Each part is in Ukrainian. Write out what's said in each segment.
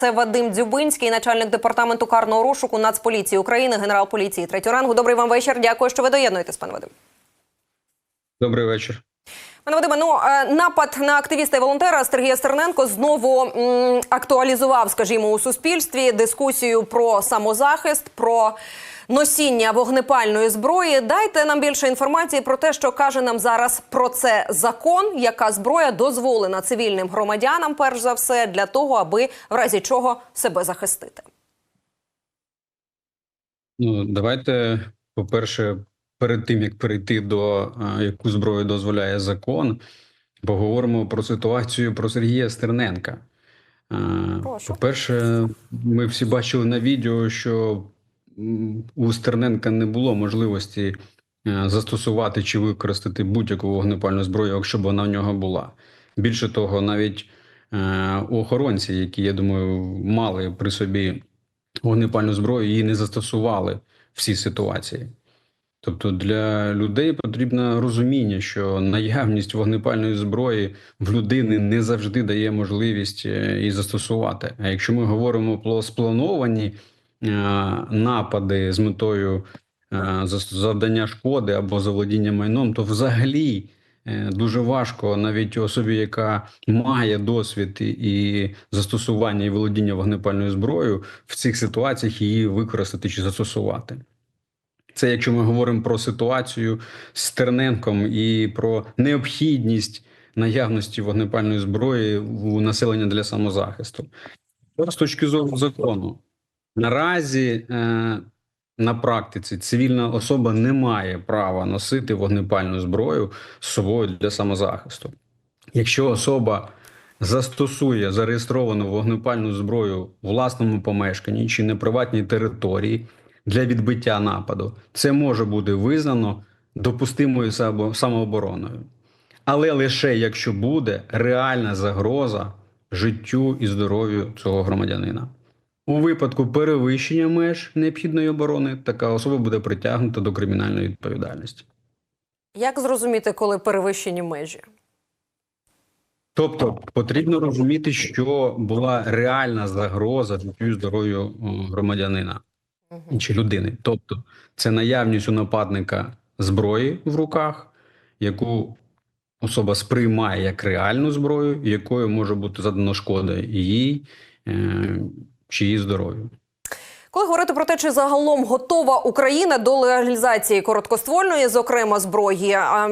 Це Вадим Дзюбинський, начальник департаменту карного розшуку Нацполіції України, генерал поліції третього рангу. Добрий вам вечір. Дякую, що ви доєднуєтесь, пане Вадим. Добрий вечір. Пане Вадиме, ну е, напад на активіста і волонтера Сергія Стерненко знову м, актуалізував, скажімо, у суспільстві дискусію про самозахист, про носіння вогнепальної зброї. Дайте нам більше інформації про те, що каже нам зараз про це закон, яка зброя дозволена цивільним громадянам, перш за все, для того, аби в разі чого себе захистити. Ну давайте, по-перше, перед тим як перейти до а, яку зброю дозволяє закон, поговоримо про ситуацію про Сергія Стерненка. По-перше, ми всі бачили на відео, що у Стерненка не було можливості е, застосувати чи використати будь-яку вогнепальну зброю, якщо б вона в нього була. Більше того, навіть е, охоронці, які, я думаю, мали при собі вогнепальну зброю, її не застосували в цій ситуації. Тобто для людей потрібно розуміння, що наявність вогнепальної зброї в людини не завжди дає можливість е, її застосувати. А якщо ми говоримо про сплановані напади з метою е, завдання шкоди або заволодіння майном, то взагалі е, дуже важко навіть особі, яка має досвід і- застосування і володіння вогнепальною зброєю, в цих ситуаціях її використати чи застосувати. Це якщо ми говоримо про ситуацію з Стерненком і про необхідність наявності вогнепальної зброї у населення для самозахисту. З точки зору закону, наразі е, на практиці цивільна особа не має права носити вогнепальну зброю з собою для самозахисту. Якщо особа застосує зареєстровану вогнепальну зброю в власному помешканні чи на приватній території для відбиття нападу, це може бути визнано допустимою самообороною. Але лише якщо буде реальна загроза життю і здоров'ю цього громадянина. У випадку перевищення меж необхідної оборони така особа буде притягнута до кримінальної відповідальності. Як зрозуміти, коли перевищені межі? Тобто потрібно розуміти, що була реальна загроза життю здоров'ю м, громадянина чи людини. Тобто, це наявність у нападника зброї в руках, яку особа сприймає як реальну зброю, якою може бути задано шкода їй е, чи її здоров'ю. Коли говорити про те, чи загалом готова Україна до легалізації короткоствольної, зокрема зброї, а,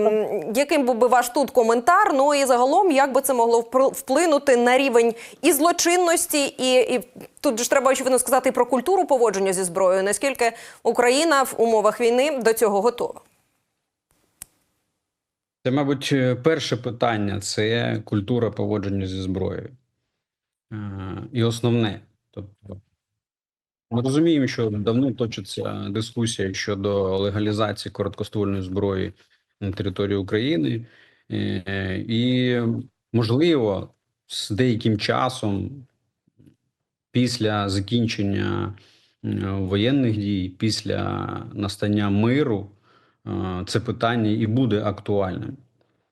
яким був би ваш тут коментар? Ну і загалом, як би це могло вплинути на рівень і злочинності, і, і тут ж треба очевидно сказати про культуру поводження зі зброєю. Наскільки Україна в умовах війни до цього готова? Це, мабуть, е, перше питання це культура поводження зі зброєю. Е, І основне. Тобто, ми розуміємо, що давно точиться дискусія щодо легалізації короткоствольної зброї на території України, Е, і, можливо, з деяким часом, після закінчення воєнних дій, після настання миру, е, це питання і буде актуальним.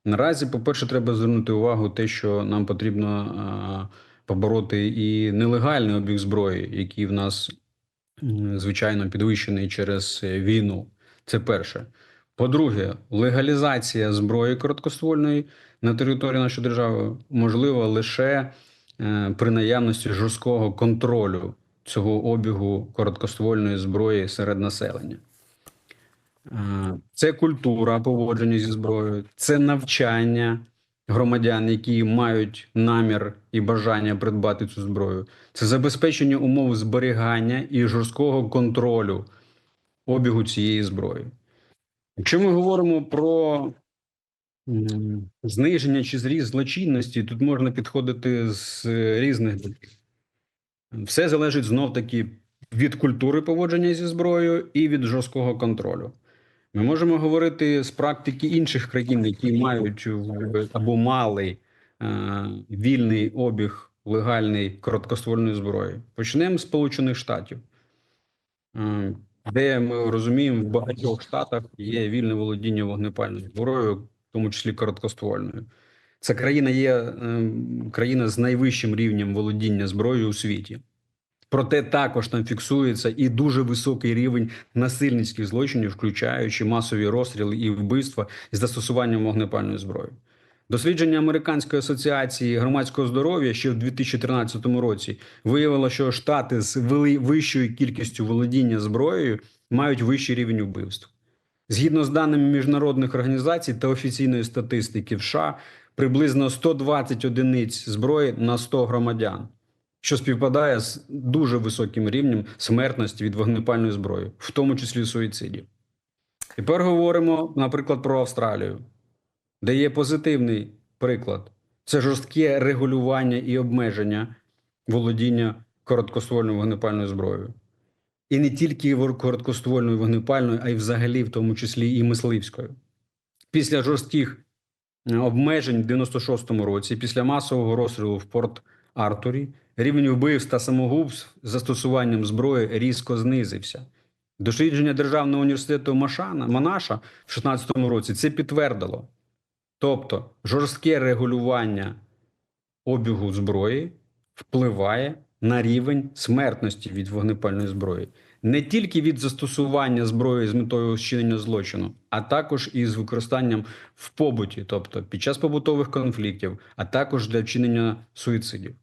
Наразі, по-перше, треба звернути увагу те, що нам потрібно е, побороти і нелегальний обіг зброї, який в нас звичайно підвищений через е, війну. Це перше. По-друге, легалізація зброї короткоствольної на території нашої держави можлива лише е, при наявності жорсткого контролю цього обігу короткоствольної зброї серед населення. Е, Це культура поводження зі зброєю, це навчання громадян, які мають намір і бажання придбати цю зброю, це забезпечення умов зберігання і жорсткого контролю обігу цієї зброї. Якщо ми говоримо про зниження чи зріст злочинності, тут можна підходити з різних боків. Все залежить знов таки від культури поводження зі зброєю і від жорсткого контролю. Ми можемо говорити з практики інших країн, які мають або мали е, вільний обіг легальний короткоствольної зброї. Почнемо з Сполучених Штатів, е, де ми розуміємо, в багатьох штатах є вільне володіння вогнепальною зброєю, в тому числі короткоствольною. Ця країна є е, країна з найвищим рівнем володіння зброєю у світі. Проте також там фіксується і дуже високий рівень насильницьких злочинів, включаючи масові розстріли і вбивства з застосуванням вогнепальної зброї. Дослідження Американської асоціації громадського здоров'я ще в 2013 році виявило, що штати з вищою кількістю володіння зброєю мають вищий рівень вбивств. Згідно з даними міжнародних організацій та офіційної статистики в США, приблизно 120 одиниць зброї на 100 громадян, що співпадає з дуже високим рівнем смертності від вогнепальної зброї, в тому числі суїцидів. Тепер говоримо, наприклад, про Австралію, де є позитивний приклад: це жорстке регулювання і обмеження володіння короткоствольною вогнепальною зброєю. І не тільки короткоствольною вогнепальною, а й взагалі, в тому числі і мисливською. Після жорстких е, обмежень в 96-му році, після масового розстрілу в Порт Артурі, рівень вбивств та самогубств з застосуванням зброї різко знизився. Дослідження Державного університету Машана, Монаша в 16-му році це підтвердило. Тобто, жорстке регулювання обігу зброї впливає на рівень смертності від вогнепальної зброї, не тільки від застосування зброї з метою вчинення злочину, а також із використанням в побуті, тобто під час побутових конфліктів, а також для вчинення суїцидів.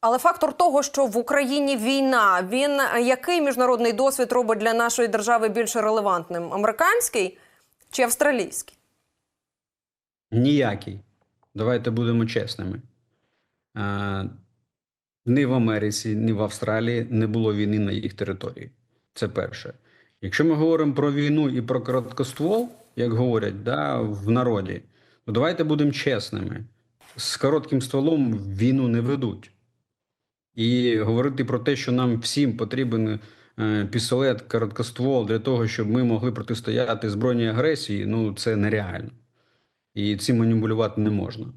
Але фактор того, що в Україні війна, він е, який міжнародний досвід робить для нашої держави більше релевантним? Американський чи австралійський? Ніякий. Давайте будемо чесними. Е, Ні в Америці, ні в Австралії не було війни на їх території. Це перше. Якщо ми говоримо про війну і про короткоствол, як говорять да, в народі, то давайте будемо чесними. З коротким стволом війну не ведуть. І говорити про те, що нам всім потрібен е, пістолет, короткоствол для того, щоб ми могли протистояти збройній агресії, ну це нереально. І цим маніпулювати не можна.